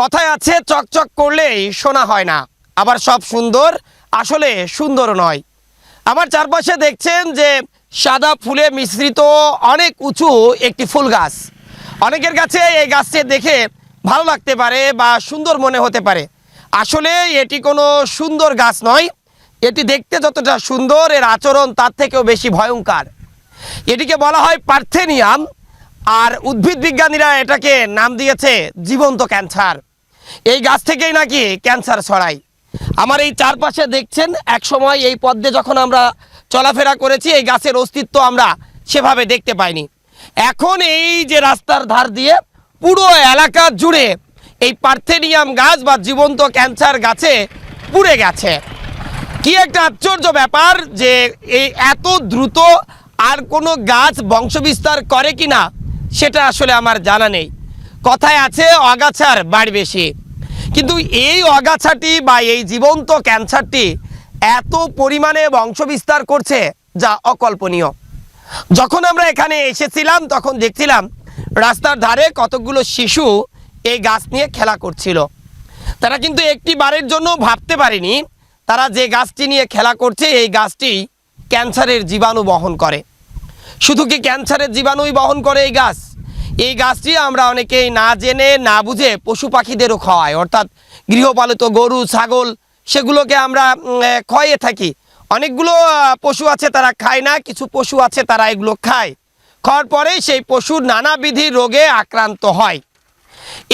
কথায় আছে, চকচক করলেই শোনা হয় না। আবার সব সুন্দর, আসলে সুন্দর নয়। আমার চারপাশে দেখছেন যে সাদা ফুলে মিশ্রিত অনেক উঁচু একটি ফুল গাছ। অনেকের কাছে এই গাছটি দেখে ভালো লাগতে পারে বা সুন্দর মনে হতে পারে। আসলে এটি কোনো সুন্দর গাছ নয়। এটি দেখতে যতটা সুন্দর, এর আচরণ তার থেকেও বেশি ভয়ঙ্কর। এটিকে বলা হয় পার্থেনিয়াম, আর উদ্ভিদ বিজ্ঞানীরা এটাকে নাম দিয়েছে জীবন্ত ক্যান্সার। এই গাছ থেকেই নাকি ক্যান্সার ছড়ায়। আমার এই চারপাশে দেখছেন, এক সময় এই পদ্মে যখন আমরা চলাফেরা করেছি, এই গাছের অস্তিত্ব আমরা সেভাবে দেখতে পাইনি। এখন এই যে রাস্তার ধার দিয়ে পুরো এলাকা জুড়ে এই পার্থেনিয়াম গাছ বা জীবন্ত ক্যান্সার গাছে পুড়ে গেছে। কি একটা আশ্চর্য ব্যাপার যে এই এত দ্রুত আর কোনো গাছ বংশবিস্তার করে কি না সেটা আসলে আমার জানা নেই। কথায় আছে, অগাছার বাড়ি বেশি। কিন্তু এই অগাছাটি বা এই জীবন্ত ক্যান্সারটি এত পরিমাণে বংশবিস্তার করছে যা অকল্পনীয়। যখন আমরা এখানে এসেছিলাম, তখন দেখছিলাম রাস্তার ধারে কতগুলো শিশু এই গাছ নিয়ে খেলা করছিল। তারা কিন্তু একটি বারের জন্য ভাবতে পারেনি তারা যে গাছটি নিয়ে খেলা করছে, এই গাছটি ক্যান্সারের জীবাণু বহন করে। শুধু কি ক্যান্সারের জীবাণুই বহন করে এই গাছ? এই গাছটি আমরা অনেকেই না জেনে, না বুঝে পশু পাখিদেরও খাওয়াই অর্থাৎ গৃহপালিত গরু, ছাগল, সেগুলোকে আমরা খাইয়ে থাকি। অনেকগুলো পশু আছে তারা খায় না, কিছু পশু আছে তারা এগুলো খায়। খাওয়ার পরে সেই পশুর নানাবিধি রোগে আক্রান্ত হয়।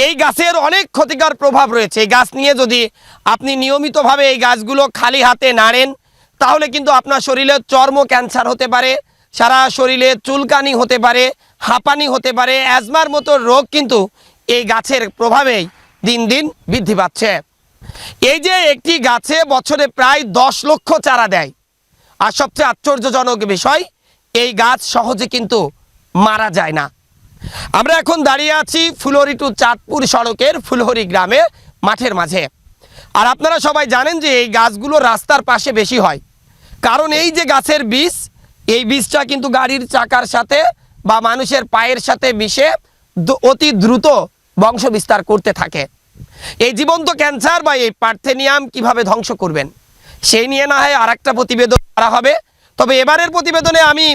এই গাছের অনেক ক্ষতিকর প্রভাব রয়েছে। এই গাছ নিয়ে যদি আপনি নিয়মিতভাবে এই গাছগুলো খালি হাতে নাড়েন তাহলে কিন্তু আপনার শরীরে চর্ম ক্যান্সার হতে পারে সারা শরীরে চুলকানি হতে পারে, হাঁপানি হতে পারে, অ্যাজমার মতো রোগ কিন্তু এই গাছের প্রভাবেই দিন দিন বৃদ্ধি পাচ্ছে। এই যে একটি গাছে বছরে প্রায় দশ লক্ষ চারা দেয়, আর সবচেয়ে আশ্চর্যজনক বিষয়, এই গাছ সহজে কিন্তু মারা যায় না। আমরা এখন দাঁড়িয়ে আছি ফুলহরি টু চাঁদপুর সড়কের ফুলহরি গ্রামে মাঠের মাঝে। আর আপনারা সবাই জানেন যে এই গাছগুলো রাস্তার পাশে বেশি হয়। কারণ এই যে গাছের বীজ এই বীজটা কিন্তু গাড়ির চাকার সাথে বা মানুষের পায়ের সাথে মিশে অতি দ্রুত বংশ বিস্তার করতে থাকে। এই জীবন্ত ক্যান্সার বা এই পার্থেনিয়াম কীভাবে ধ্বংস করবেন? সেই নিয়ে না হয় আর একটা প্রতিবেদন করা হবে। তবে এবারের প্রতিবেদনে আমি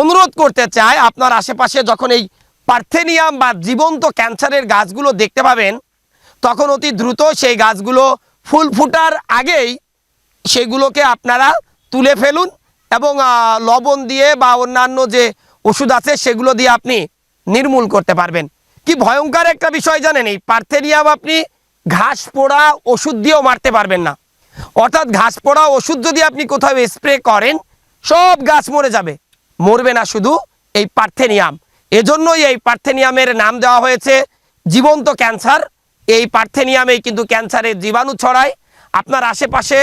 অনুরোধ করতে চাই, আপনার আশেপাশে যখন এই পার্থেনিয়াম বা জীবন্ত ক্যান্সারের গাছগুলো দেখতে পাবেন, তখন অতি দ্রুত সেই গাছগুলো ফুল ফুটার আগেই সেগুলোকে আপনারা তুলে ফেলুন। এবং লবণ দিয়ে বা অন্যান্য যে ওষুধ আছে সেগুলো দিয়ে আপনি নির্মূল করতে পারবেন। কি ভয়ঙ্কর একটা বিষয় জানেন? এই পার্থেনিয়াম আপনি ঘাস পোড়া ওষুধ দিয়েও মারতে পারবেন না। অর্থাৎ ঘাস পোড়া ওষুধ যদি আপনি কোথাও স্প্রে করেন, সব গাছ মরে যাবে। মরবে না শুধু এই পার্থেনিয়াম এজন্যই এই পার্থেনিয়ামের নাম দেওয়া হয়েছে জীবন্ত ক্যান্সার। এই পার্থেনিয়ামেই কিন্তু ক্যান্সারের জীবাণু ছড়ায়। আপনার আশেপাশে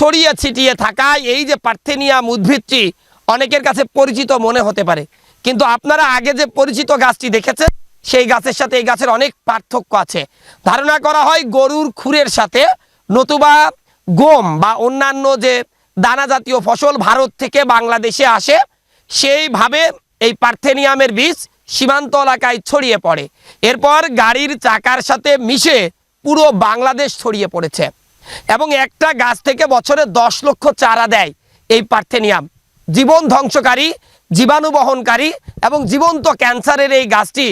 ছড়িয়ে ছিটিয়ে থাকা এই যে পার্থেনিয়াম উদ্ভিদটি অনেকের কাছে পরিচিত মনে হতে পারে। কিন্তু আপনারা আগে যে পরিচিত গাছটি দেখেছেন, সেই গাছের সাথে এই গাছের অনেক পার্থক্য আছে। ধারণা করা হয় গরুর খুরের সাথে নতুবা গম বা অন্যান্য যে দানা জাতীয় ফসল ভারত থেকে বাংলাদেশে আসে, সেইভাবে এই পার্থেনিয়ামের বীজ সীমান্ত এলাকায় ছড়িয়ে পড়ে। এরপর গাড়ির চাকার সাথে মিশে পুরো বাংলাদেশ ছড়িয়ে পড়েছে। এবং একটা গাছ থেকে বছরে দশ লক্ষ চারা দেয় এই পার্থেনিয়াম। জীবন ধ্বংসকারী, জীবাণু বহনকারী এবং জীবন্ত ক্যান্সারের এই গাছটি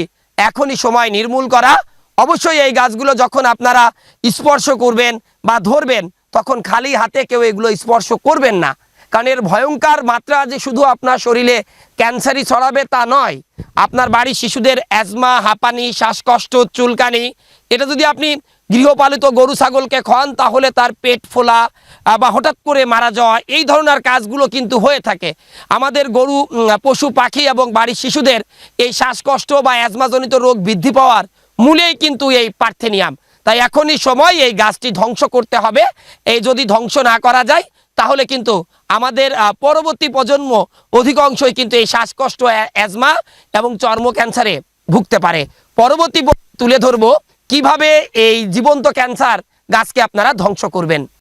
এখনই সময় নির্মূল করা। অবশ্যই এই গাছগুলো যখন আপনারা স্পর্শ করবেন বা ধরবেন, তখন খালি হাতে কেউ এগুলো স্পর্শ করবেন না। কারণ এর ভয়ঙ্কর মাত্রা যে শুধু আপনার শরীরে ক্যান্সারই ছড়াবে তা নয়, আপনার বাড়ির শিশুদের অ্যাজমা, হাঁপানি, শ্বাসকষ্ট, চুলকানি, এটা যদি আপনি গৃহপালিত গরু, ছাগলকে খান তাহলে তার পেট ফোলা বা হঠাৎ করে মারা যাওয়া, এই ধরনের কাজগুলো কিন্তু হয়ে থাকে। আমাদের গরু পশু, পাখি এবং বাড়ির শিশুদের এই শ্বাসকষ্ট বা অ্যাজমাজনিত রোগ বৃদ্ধি পাওয়ার মূলেই কিন্তু এই পার্থেনিয়াম। তাই এখনই সময় এই গাছটি ধ্বংস করতে হবে। এই যদি ধ্বংস না করা যায়, তাহলে কিন্তু আমাদের পরবর্তী প্রজন্ম অধিকাংশই কিন্তু এই শ্বাসকষ্ট অ্যাজমা এবং চর্ম ক্যান্সারে ভুগতে পারে। পরবর্তী তুলে ধরবো কীভাবে এই জীবন্ত ক্যান্সার গাছকে আপনারা ধ্বংস করবেন?